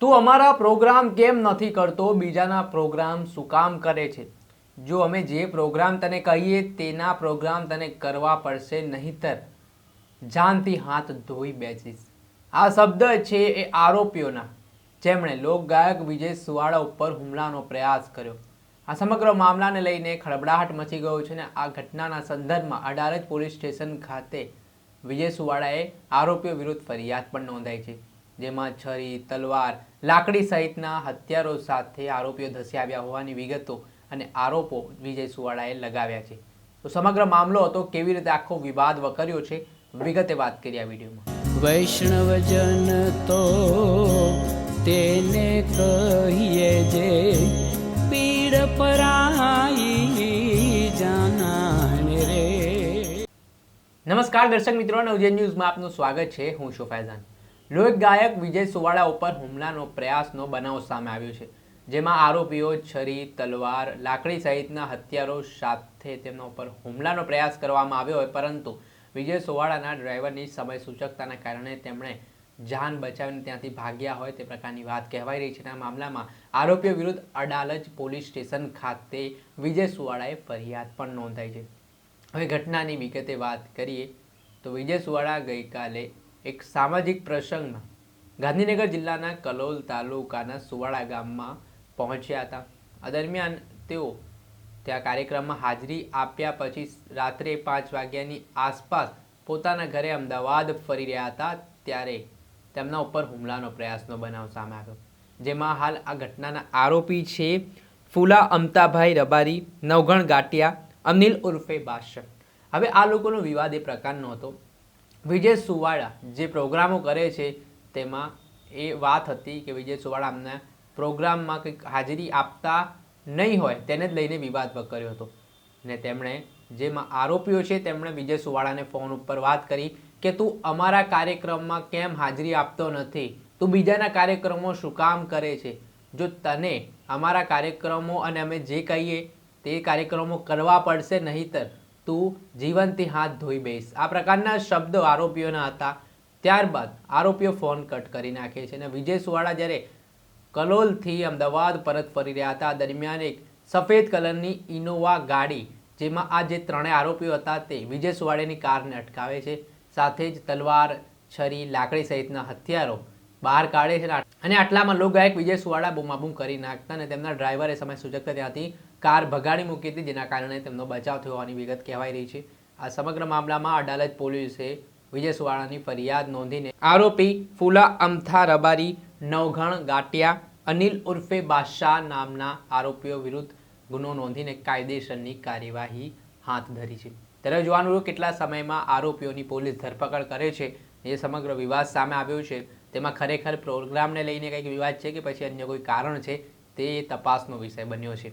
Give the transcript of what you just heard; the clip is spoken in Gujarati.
તું અમારા પ્રોગ્રામ કેમ નથી કરતો? બીજાના પ્રોગ્રામ શું કામ કરે છે? જો અમે જે પ્રોગ્રામ તને કહીએ તેના પ્રોગ્રામ તને કરવા પડશે નહીતર. જાનથી હાથ ધોઈ બેસીશ. આ શબ્દ છે એ આરોપીઓના. જેમણે લોકગાયક વિજય સુવાળા ઉપર હુમલાનો પ્રયાસ કર્યો. આ સમગ્ર મામલાને લઈને ખળબડાહટ મચી ગયો છે અને આ ઘટનાના સંદર્ભમાં અડાલજ પોલીસ સ્ટેશન ખાતે વિજય સુવાળાએ આરોપીઓ વિરુદ્ધ ફરિયાદ પણ નોંધાઈ છે. જેમાં છરી તલવાર લાકડી સહિતના હથિયારો સાથે આરોપીઓ ધસી આવ્યા હોવાની વિગતો અને આરોપો વિજય સુવાળાએ લગાવ્યા છે. તો સમગ્ર મામલો હતો કેવી રીતે આખો વિવાદ વકર્યો છે વિગતે વાત કરી આ વિડીયોમાં. વૈષ્ણવજન તો તેને કહીએ જે પીડ પરાઈ જાનાને રે. નમસ્કાર દર્શક મિત્રો નવજન ન્યૂઝમાં આપનું સ્વાગત છે. હું છું ફૈઝાન. લોક ગાયક વિજય સુવાળા ઉપર હુમલાનો પ્રયાસનો બનાવ સામે આવ્યો છે, જેમાં આરોપીઓ છરી, તલવાર, લાકડી સહિતના હથિયારો સાથે તેમના ઉપર હુમલાનો પ્રયાસ કરવામાં આવ્યો હોય, પરંતુ વિજય સોવાળાના ડ્રાઈવરની સમય સૂચકતાના કારણે તેમણે જાન બચાવીને ત્યાંથી ભાગ્યા હોય તે પ્રકારની વાત કહેવાઈ રહી છે. આ મામલામાં આરોપીઓ વિરુદ્ધ અડાલજ પોલીસ સ્ટેશન ખાતે વિજય સુવાળાએ ફરિયાદ પણ નોંધાઈ છે. હવે ઘટનાની વિગતે વાત કરીએ તો વિજય સુવાળા ગઈકાલે એક સામાજિક પ્રસંગમાં ગાંધીનગર જિલ્લાના કલોલ તાલુકાના સુવાડા ગામમાં પહોંચ્યા હતા. આ દરમિયાન તેઓ ત્યાં કાર્યક્રમમાં હાજરી આપ્યા પછી રાત્રે પાંચ વાગ્યાની આસપાસ પોતાના ઘરે અમદાવાદ ફરી રહ્યા હતા, ત્યારે તેમના ઉપર હુમલાનો પ્રયાસનો બનાવ સામે આવ્યો. જેમાં હાલ આ ઘટનાના આરોપી છે ફૂલા અમતાભાઈ રબારી, નવગણ ગાટિયા, અનિલ ઉર્ફે બાદશાહ હવે આ લોકોનો વિવાદ એ પ્રકારનો હતો વિજય સુવાળા જે પ્રોગ્રામો કરે છે, તેમાં એ વાત હતી કે વિજય સુવાળા અમને પ્રોગ્રામમાં કંઈક હાજરી આપતા નહીં હોય, તેને જ લઈને વિવાદ કર્યો હતો. ને તેમણે જેમાં આરોપીઓ છે, તેમણે વિજય સુવાળાને ફોન ઉપર વાત કરી કે, તું અમારા કાર્યક્રમમાં કેમ હાજરી આપતો નથી? તું બીજાના કાર્યક્રમો શું કામ કરે છે? જો તને અમારા કાર્યક્રમો અને અમે જે કહીએ તે કાર્યક્રમો કરવા પડશે નહીતર તું જીવનથી હાથ ધોઈ બેસ આ પ્રકારના શબ્દો આરોપીઓના હતા. ત્યારબાદ આરોપીઓ ફોન કટ કરી નાખે છે અને વિજય સુવાળા જ્યારે કલોલથી અમદાવાદ પરત ફરી રહ્યા હતા દરમિયાન એક સફેદ કલરની ઇનોવા ગાડી, જેમાં આ જે ત્રણેય આરોપીઓ હતા તે વિજય સુવાળાની કારને અટકાવે છે. સાથે જ તલવાર, છરી, લાકડી સહિતના હથિયારો બહાર કાઢે છે અને આટલામાં લોકગાયક વિજય સુવાળા બૂમાબૂમ કરી નાખતા અને તેમના ડ્રાઈવરે સમય સૂચકતા ત્યાંથી કાર ભગાડી મૂકી હતી, જેના કારણે તેમનો બચાવ થયો હોવાની વિગત કહેવાઈ રહી છે. આ સમગ્ર મામલામાં અડાલજ પોલીસે વિજય સુવાળાની ફરિયાદ નોંધીને આરોપી ફુલા અમથા રબારી, નવઘણ, ગાટિયા, અનિલ ઉર્ફે બાદશાહ નામના આરોપીઓ વિરુદ્ધ ગુનો નોંધીને કાયદેસરની કાર્યવાહી હાથ ધરી છે. ત્યારે જોવાનું રહ્યું કેટલા સમયમાં આરોપીઓની પોલીસ ધરપકડ કરે છે, એ સમગ્ર વિવાદ સામે આવ્યો છે. તેમાં ખરેખર પ્રોગ્રામને લઈને કંઈક વિવાદ છે કે પછી અન્ય કોઈ કારણ છે, તે તપાસનો વિષય બન્યો છે.